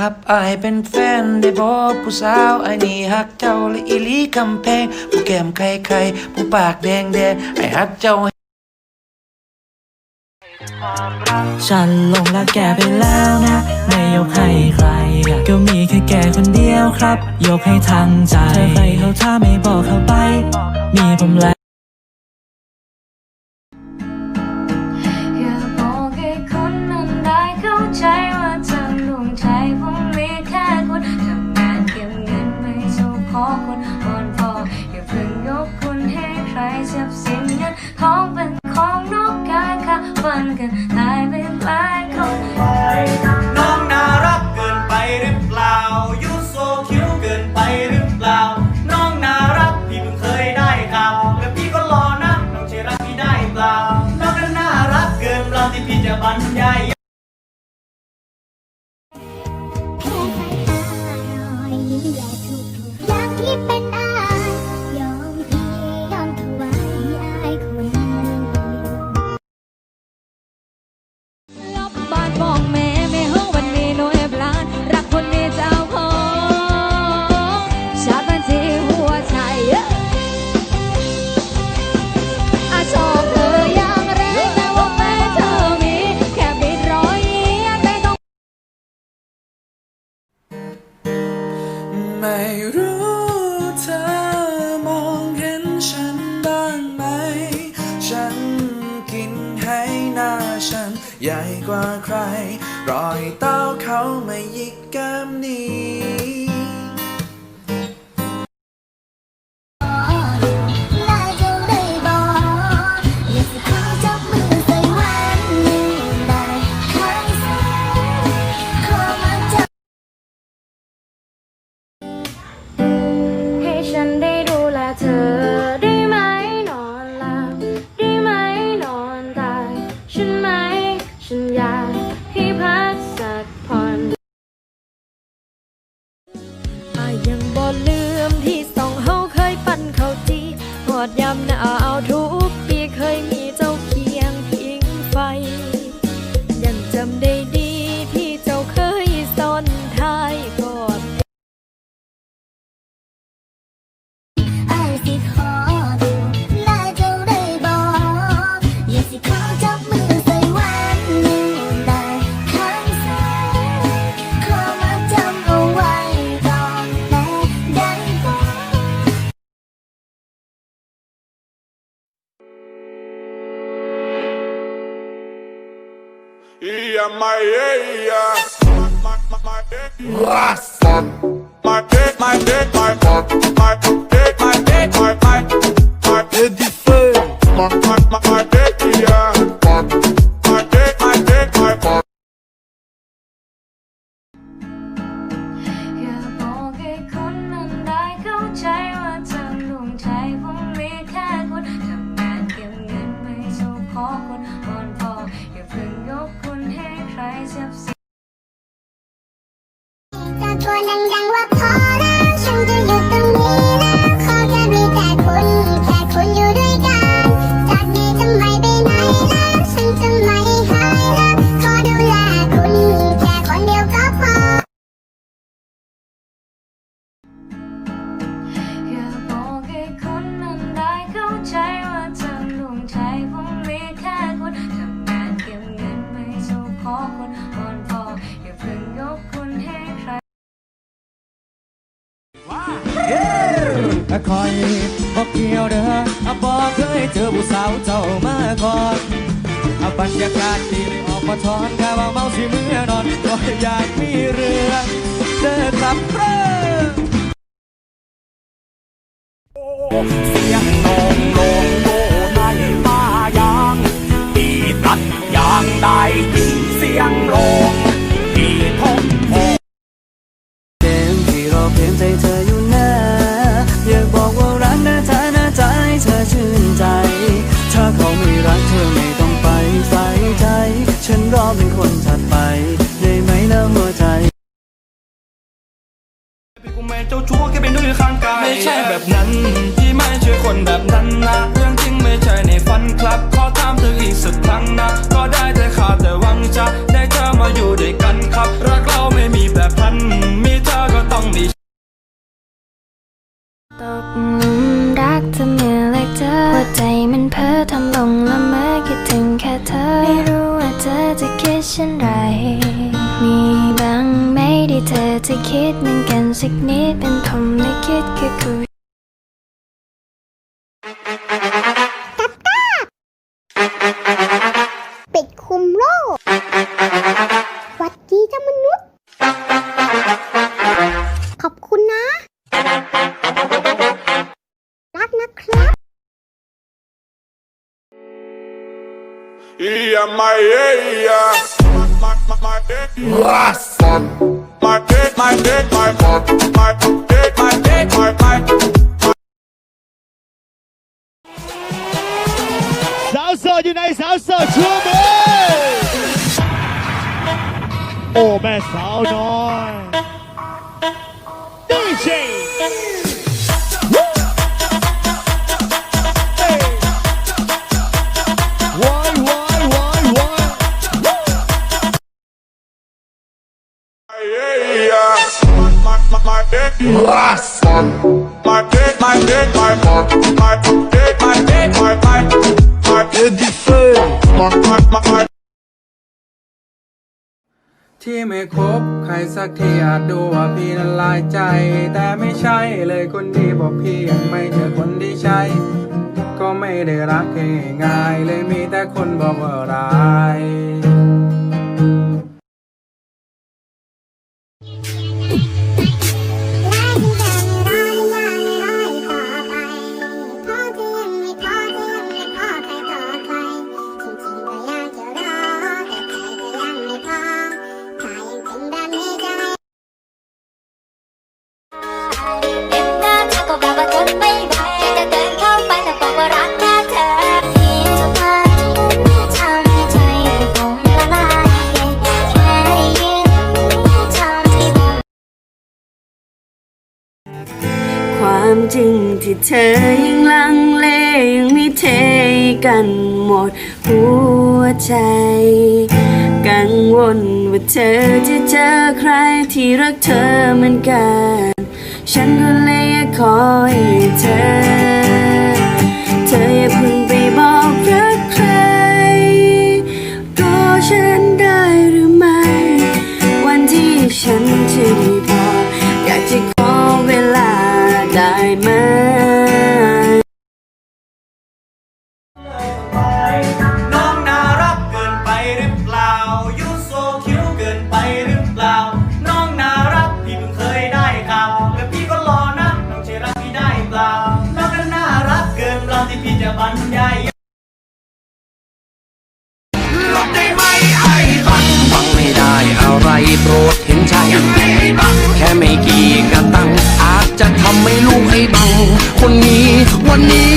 หับอายเป็นแฟนได้บอกผู้สาวไอ้นี่หักเจ้าและอีลีคำแพง ผู้แก้มไข่ไข่ผู้ปากแดงแดงไอ้หักเจ้าฉันลงรักแกไปแล้วนะ ไม่ยกให้ใคร ก็มีแค่แกคนเดียวครับ ยกให้ทางใจเธอใครเขาถ้าไม่บอกเขาไป มีผมแล้ว เกินไปางไหม ฉันกินให้หน้าฉัน ใหญ่กว่าใคร รอยเต้าเขาไม่ยิกแก้มนี้ Raça! บอกเกี่ยวเด้ออาบอกเคยเจอผู้สาวเจ้ามาก่อนอาบรรยากาศดีออกมาทอนกะว่าเมาสิเมื่อนอนก็อยากมีเรื่องเจอนกลับเรื่อ ใช่แบบนั้นที่ไม่ช่วยคนแบบนั้นนะ เรื่องจริงไม่ใช่ในฝันครับ ขอถามเธออีกสักครั้งนะ ก็ได้แต่ขาดแต่หวังจะได้เธอมาอยู่ด้วยกันครับ รักเราไม่มีแบบพัน มีเธอก็ต้องมีตกหลุมรักเธอเมื่อไรเจอหัวใจมันเพ้อทำลงละเมอคิดถึงแค่เธอ ไม่รู้ว่าเธอจะคิดเช่นไรมี ที่เธอจะคิดเหมือนกันสักนิดเป็นผมและคิดคือคู่เป็ดคุมโรคหวัดดีเจ้ามนุษย์ ขอบคุณนะ รักนะครับ Yeah, my yeah. My, my, my, my, my แม่สาวน้อยดีเจวายวายวา ที่ไม่คบใครสักทีอาจดูว่าพี่นั้นลายใจ แต่ไม่ใช่เลยคนดีบอกพี่ยังไม่เจอคนที่ใช่ ก็ไม่ได้รักง่ายเลยมีแต่คนบอกว่าร้าย ที่เธอยังลังเลยังมีเทกันหมดหัวใจ กังวลว่าเธอจะเจอใครที่รักเธอเหมือนกัน ฉันก็เลยอยากขอให้เธอ เธออย่าเพิ่ง วันนี้